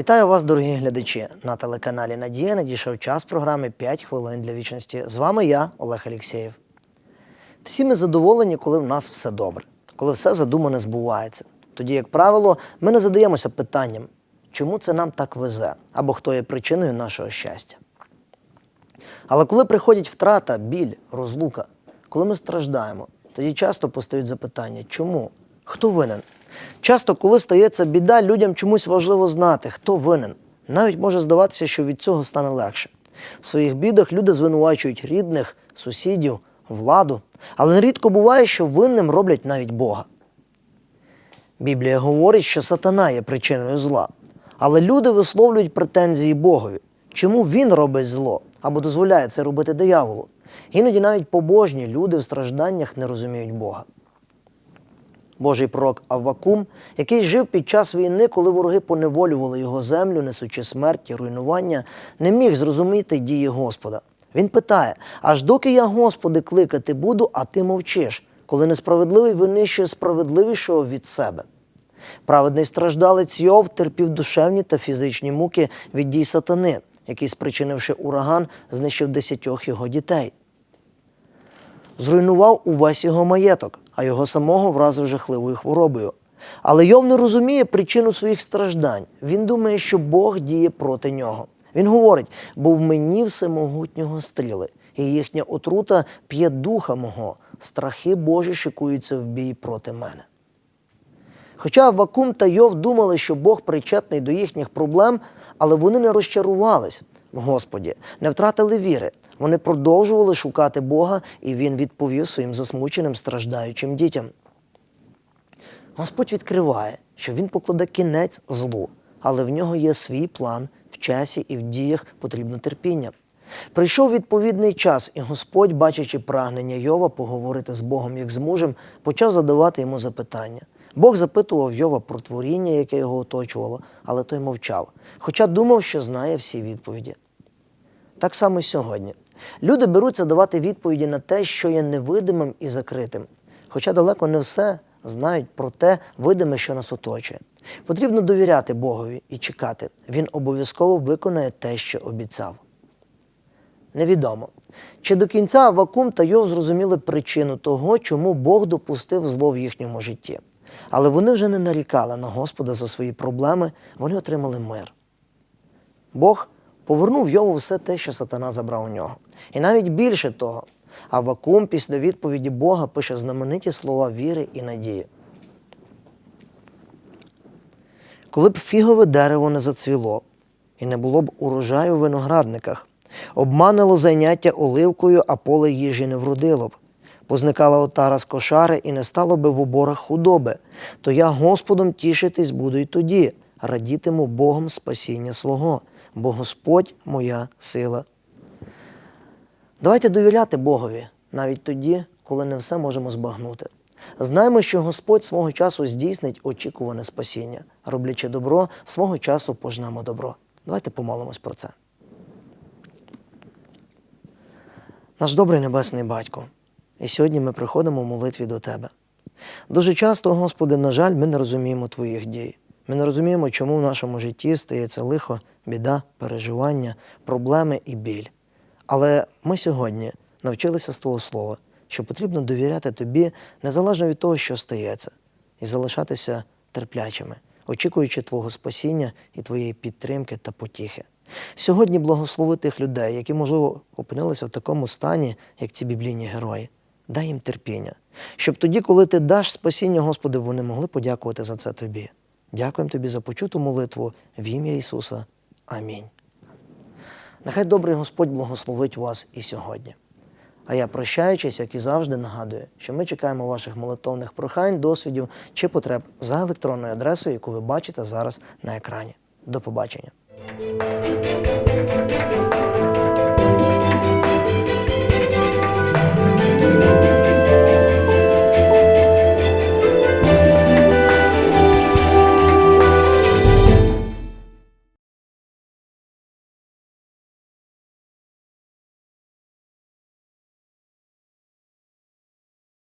Вітаю вас, дорогі глядачі. На телеканалі Надія надійшов час програми «5 хвилин для вічності. З вами я, Олег Алєксєєв. Всі ми задоволені, коли в нас все добре, коли все задумане збувається. Тоді, як правило, ми не задаємося питанням, чому це нам так везе, або хто є причиною нашого щастя. Але коли приходять втрата, біль, розлука, коли ми страждаємо, тоді часто постають запитання, чому? Хто винен? Часто, коли стається біда, людям чомусь важливо знати, хто винен. Навіть може здаватися, що від цього стане легше. В своїх бідах люди звинувачують рідних, сусідів, владу, але нерідко буває, що винним роблять навіть Бога. Біблія говорить, що сатана є причиною зла. Але люди висловлюють претензії Богові. Чому він робить зло або дозволяє це робити дияволу? Іноді навіть побожні люди в стражданнях не розуміють Бога. Божий пророк Аввакум, який жив під час війни, коли вороги поневолювали його землю, несучи смерть і руйнування, не міг зрозуміти дії Господа. Він питає: аж доки я, Господи, кликати буду, а ти мовчиш, коли несправедливий винищує справедливішого від себе. Праведний страждалець Йов терпів душевні та фізичні муки від дій сатани, який, спричинивши ураган, знищив десятьох його дітей. Зруйнував увесь його маєток, а його самого вразив жахливою хворобою. Але Йов не розуміє причину своїх страждань. Він думає, що Бог діє проти нього. Він говорить: бо в мені всемогутнього стріли, і їхня отрута п'є духа мого, страхи Божі шикуються в бій проти мене. Хоча Вакум та Йов думали, що Бог причетний до їхніх проблем, але вони не розчарувались в Господі, не втратили віри. Вони продовжували шукати Бога, і Він відповів своїм засмученим, страждаючим дітям. Господь відкриває, що Він покладе кінець злу, але в нього є свій план в часі і в діях потрібно терпіння. Прийшов відповідний час, і Господь, бачачи прагнення Йова поговорити з Богом як з мужем, почав задавати йому запитання. Бог запитував Йова про творіння, яке його оточувало, але той мовчав, хоча думав, що знає всі відповіді. Так само і сьогодні. Люди беруться давати відповіді на те, що є невидимим і закритим, хоча далеко не все знають про те видиме, що нас оточує. Потрібно довіряти Богові і чекати. Він обов'язково виконає те, що обіцяв. Невідомо, чи до кінця Вакум та Йов зрозуміли причину того, чому Бог допустив зло в їхньому житті. Але вони вже не нарікали на Господа за свої проблеми, вони отримали мир. Бог повернув Йову все те, що сатана забрав у нього. І навіть більше того, Авакум після відповіді Бога пише знамениті слова віри і надії. Коли б фігове дерево не зацвіло і не було б урожаю в виноградниках, обманило зайняття оливкою, а поле їжі не вродило б. Позникала отара з кошари і не стало би в оборах худоби, то я Господом тішитись буду й тоді, радітиму Богом спасіння свого, бо Господь моя сила. Давайте довіряти Богові навіть тоді, коли не все можемо збагнути. Знаємо, що Господь свого часу здійснить очікуване спасіння, роблячи добро, свого часу пожнемо добро. Давайте помолимось про це. Наш добрий небесний батько, і сьогодні ми приходимо в молитві до Тебе. Дуже часто, Господи, на жаль, ми не розуміємо Твоїх дій. Ми не розуміємо, чому в нашому житті стається лихо, біда, переживання, проблеми і біль. Але ми сьогодні навчилися з Твого Слова, що потрібно довіряти Тобі незалежно від того, що стається, і залишатися терплячими, очікуючи Твого спасіння і Твоєї підтримки та потіхи. Сьогодні благослови тих людей, які, можливо, опинилися в такому стані, як ці біблійні герої. Дай їм терпіння, щоб тоді, коли ти даш спасіння, Господи, вони могли подякувати за це Тобі. Дякуємо Тобі за почуту молитву в ім'я Ісуса. Амінь. Нехай добрий Господь благословить вас і сьогодні. А я, прощаючись, як і завжди, нагадую, що ми чекаємо ваших молитовних прохань, досвідів чи потреб за електронною адресою, яку ви бачите зараз на екрані. До побачення.